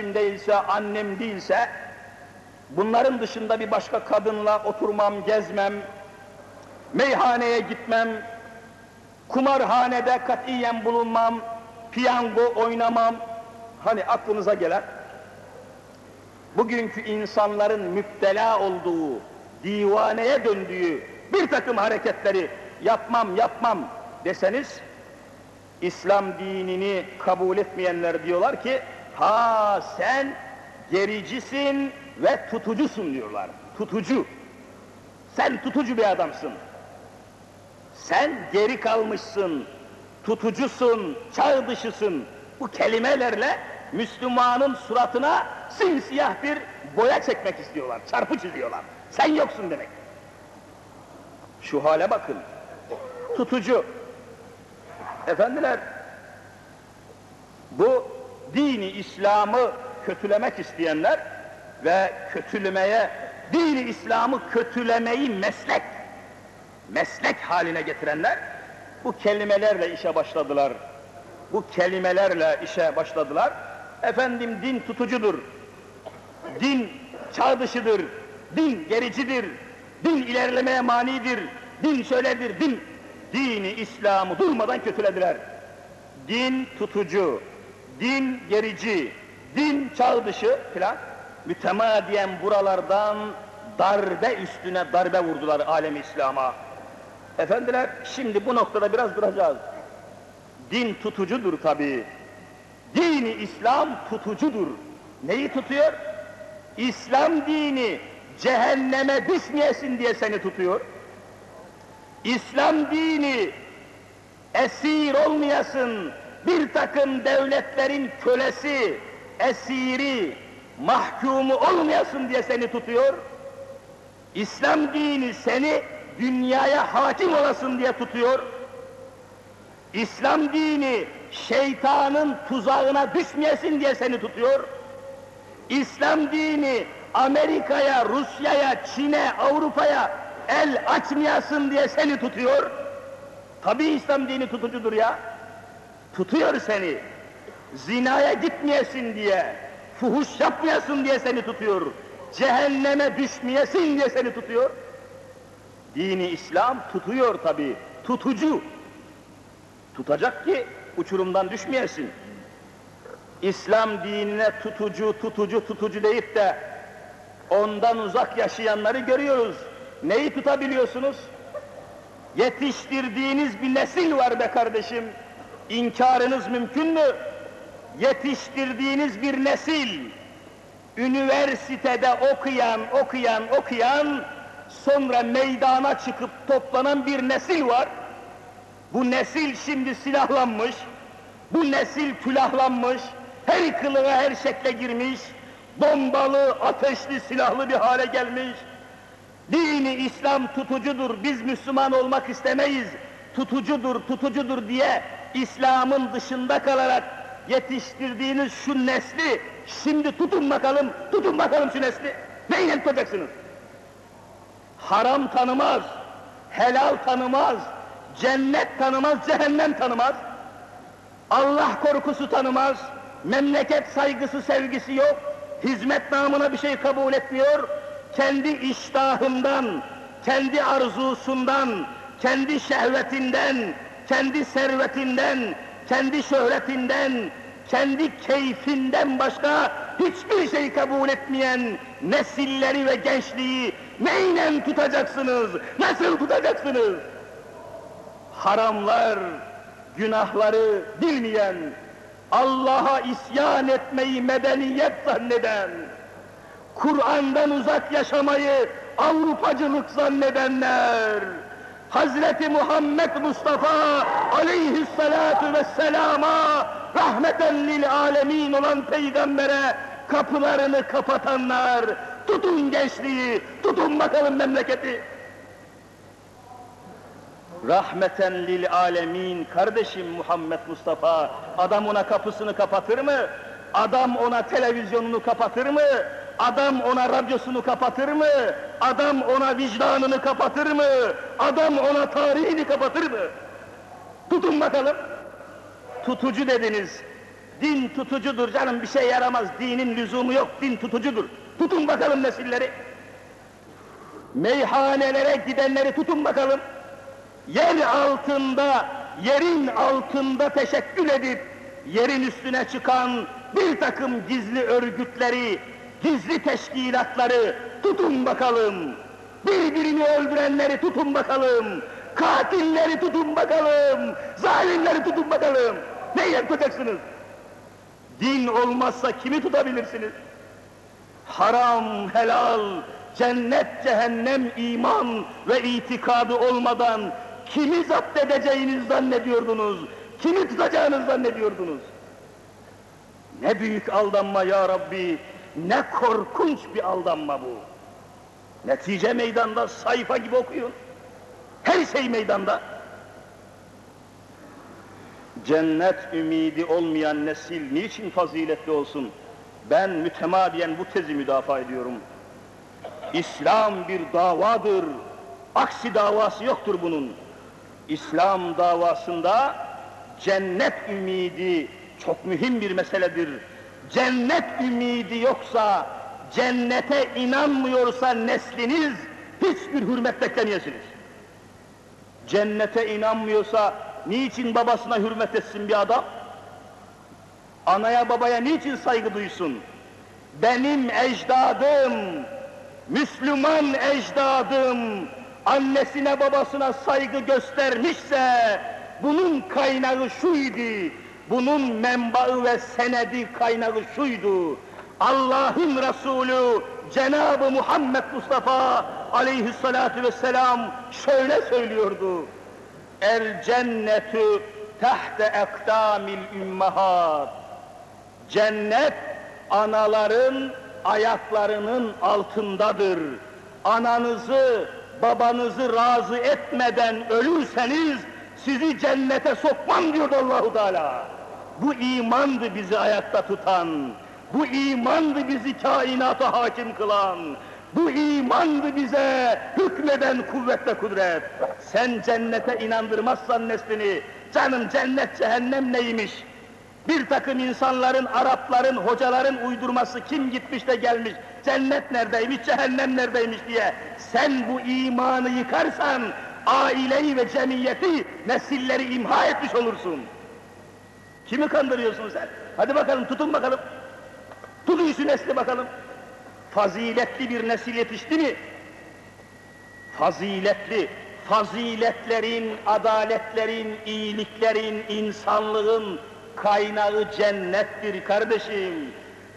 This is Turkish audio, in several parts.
eşim değilse, annem değilse, bunların dışında bir başka kadınla oturmam, gezmem, meyhaneye gitmem, kumarhanede katiyen bulunmam, piyango oynamam, hani aklınıza gelen, bugünkü insanların müptela olduğu, divaneye döndüğü bir takım hareketleri yapmam yapmam deseniz, İslam dinini kabul etmeyenler diyorlar ki, ha sen gericisin ve tutucusun diyorlar. Tutucu. Sen tutucu bir adamsın. Sen geri kalmışsın, tutucusun, çağ dışısın. Bu kelimelerle Müslümanın suratına simsiyah bir boya çekmek istiyorlar, çarpı çiziyorlar. Sen yoksun demek. Şu hale bakın. Tutucu. Efendiler, bu dini İslam'ı kötülemek isteyenler ve kötülemeye, dini İslam'ı kötülemeyi meslek, meslek haline getirenler bu kelimelerle işe başladılar. Bu kelimelerle işe başladılar. Efendim din tutucudur. Din çağ dışıdır. Din gericidir. Din ilerlemeye manidir. Din şöyledir. Din dini İslam'ı durmadan kötülediler. Din tutucu, din gerici, din çağ dışı filan mütemadiyen buralardan darbe üstüne darbe vurdular alemi İslam'a. Efendiler şimdi bu noktada biraz duracağız. Din tutucudur tabi. Dini İslam tutucudur. Neyi tutuyor? İslam dini cehenneme düşmeyesin diye seni tutuyor. İslam dini esir olmayasın, bir takım devletlerin kölesi, esiri, mahkumu olmayasın diye seni tutuyor. İslam dini seni dünyaya hakim olasın diye tutuyor. İslam dini şeytanın tuzağına düşmeyesin diye seni tutuyor. İslam dini Amerika'ya, Rusya'ya, Çin'e, Avrupa'ya el açmayasın diye seni tutuyor. Tabi İslam dini tutucudur ya. Tutuyor seni. Zinaya gitmeyesin diye, fuhuş yapmayasın diye seni tutuyor. Cehenneme düşmeyesin diye seni tutuyor. Dini İslam tutuyor tabi, tutucu. Tutacak ki uçurumdan düşmeyesin. İslam dinine tutucu, tutucu, tutucu deyip de ondan uzak yaşayanları görüyoruz. Neyi tutabiliyorsunuz? Yetiştirdiğiniz bir nesil var be kardeşim. İnkarınız mümkün mü? Yetiştirdiğiniz bir nesil, üniversitede okuyan, okuyan, okuyan, sonra meydana çıkıp toplanan bir nesil var. Bu nesil şimdi silahlanmış, bu nesil külahlanmış, her kılığına her şekle girmiş, bombalı, ateşli, silahlı bir hale gelmiş. Dini İslam tutucudur, biz Müslüman olmak istemeyiz, tutucudur, tutucudur diye İslam'ın dışında kalarak yetiştirdiğiniz şu nesli şimdi tutun bakalım, tutun bakalım şu nesli. Neyle tutacaksınız? Haram tanımaz, helal tanımaz, cennet tanımaz, cehennem tanımaz. Allah korkusu tanımaz, memleket saygısı, sevgisi yok, hizmet namına bir şey kabul etmiyor, kendi iştahından, kendi arzusundan, kendi şehvetinden, kendi servetinden, kendi şöhretinden, kendi keyfinden başka hiçbir şey kabul etmeyen nesilleri ve gençliği neyle tutacaksınız, nasıl tutacaksınız? Haramlar, günahları bilmeyen, Allah'a isyan etmeyi medeniyet zanneden, Kur'an'dan uzak yaşamayı Avrupacılık zannedenler, Hazreti Muhammed Mustafa aleyhissalatu vesselama rahmeten lil alemin olan peygambere kapılarını kapatanlar, tutun gençliği, tutun bakalım memleketi. Rahmeten lil alemin kardeşim Muhammed Mustafa adam ona kapısını kapatır mı? Adam ona televizyonunu kapatır mı? Adam ona radyosunu kapatır mı? Adam ona vicdanını kapatır mı? Adam ona tarihini kapatır mı? Tutun bakalım. Tutucu dediniz. Din tutucudur canım bir şey yaramaz. Dinin lüzumu yok. Din tutucudur. Tutun bakalım nesilleri. Meyhanelere gidenleri tutun bakalım. Yer altında, yerin altında teşekkül edip yerin üstüne çıkan bir takım gizli örgütleri, gizli teşkilatları tutun bakalım. Birbirini öldürenleri tutun bakalım. Katilleri tutun bakalım. Zalimleri tutun bakalım. Neyle tutacaksınız? Din olmazsa kimi tutabilirsiniz? Haram, helal, cennet, cehennem, iman ve itikadı olmadan kimi zapt edeceğinizi zannediyordunuz? Kimi tutacağınızı zannediyordunuz? Ne büyük aldanma ya Rabbi, ne korkunç bir aldanma bu. Netice meydanda sayfa gibi okuyun. Her şey meydanda. Cennet ümidi olmayan nesil niçin faziletli olsun? Ben mütemadiyen bu tezi müdafaa ediyorum. İslam bir davadır. Aksi davası yoktur bunun. İslam davasında cennet ümidi çok mühim bir meseledir. Cennet ümidi yoksa, cennete inanmıyorsa nesliniz hiçbir hürmet beklemeyesiniz. Cennete inanmıyorsa niçin babasına hürmet etsin bir adam? Anaya babaya niçin saygı duysun? Benim ecdadım, Müslüman ecdadım, annesine babasına saygı göstermişse, bunun kaynağı şuydu, bunun menbaı ve senedi kaynağı şuydu. Allah'ın Resulü Cenab-ı Muhammed Mustafa aleyhissalatu vesselam şöyle söylüyordu. El cennetu tahte ekdamil ümmahat. Cennet anaların ayaklarının altındadır. Ananızı, babanızı razı etmeden ölürseniz sizi cennete sokmam diyordu Allahu Teala. Bu imandı bizi ayakta tutan. Bu imandı bizi kainata hakim kılan. Bu imandı bize hükmeden kuvvet ve kudret. Sen cennete inandırmazsan neslini, canım cennet cehennem neymiş? Bir takım insanların, Arapların, hocaların uydurması kim gitmiş de gelmiş, cennet neredeymiş, cehennem neredeymiş diye. Sen bu imanı yıkarsan, aileyi ve cemiyeti, nesilleri imha etmiş olursun. Kimi kandırıyorsun sen? Hadi bakalım tutun bakalım. Tutun şu nesli bakalım. Faziletli bir nesil yetişti mi? Faziletli, faziletlerin, adaletlerin, iyiliklerin, insanlığın kaynağı cennettir kardeşim.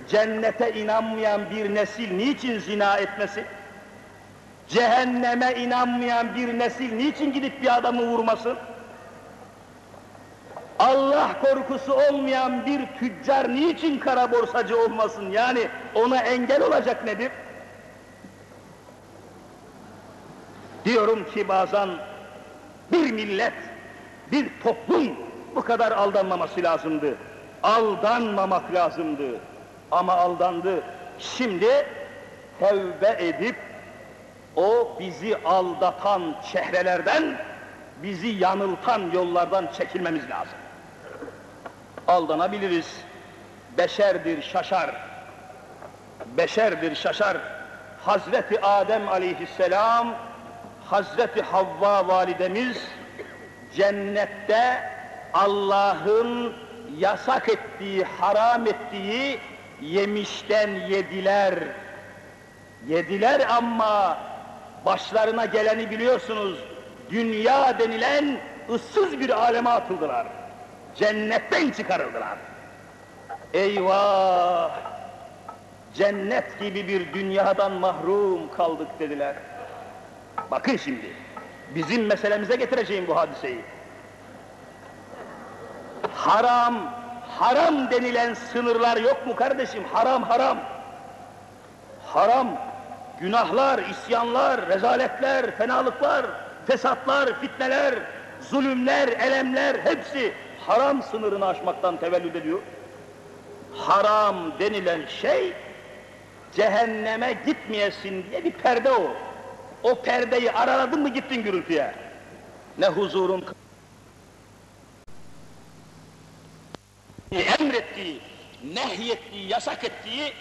Cennete inanmayan bir nesil niçin zina etmesi? Cehenneme inanmayan bir nesil niçin gidip bir adamı vurmasın? Allah korkusu olmayan bir tüccar niçin kara borsacı olmasın? Yani ona engel olacak nedir? Diyorum ki bazen bir millet, bir toplum bu kadar aldanmaması lazımdı. Aldanmamak lazımdı. Ama aldandı. Şimdi tevbe edip o bizi aldatan çehrelerden, bizi yanıltan yollardan çekilmemiz lazım. Aldanabiliriz. Beşerdir, şaşar. Beşerdir, şaşar. Hazreti Adem aleyhisselam, Hazreti Havva validemiz cennette Allah'ın yasak ettiği, haram ettiği yemişten yediler. Yediler ama başlarına geleni biliyorsunuz. Dünya denilen ıssız bir aleme atıldılar. Cennetten çıkarıldılar. Eyvah! Cennet gibi bir dünyadan mahrum kaldık dediler. Bakın şimdi, bizim meselemize getireceğim bu hadiseyi. Haram, haram denilen sınırlar yok mu kardeşim? Haram, haram. Haram, günahlar, isyanlar, rezaletler, fenalıklar, fesatlar, fitneler, zulümler, elemler hepsi haram sınırını aşmaktan tevellüd ediyor. Haram denilen şey cehenneme gitmeyesin diye bir perde o. O perdeyi araladın mı gittin gürültüye. Ne huzurun emrettiği, nehyettiği, yasak ettiği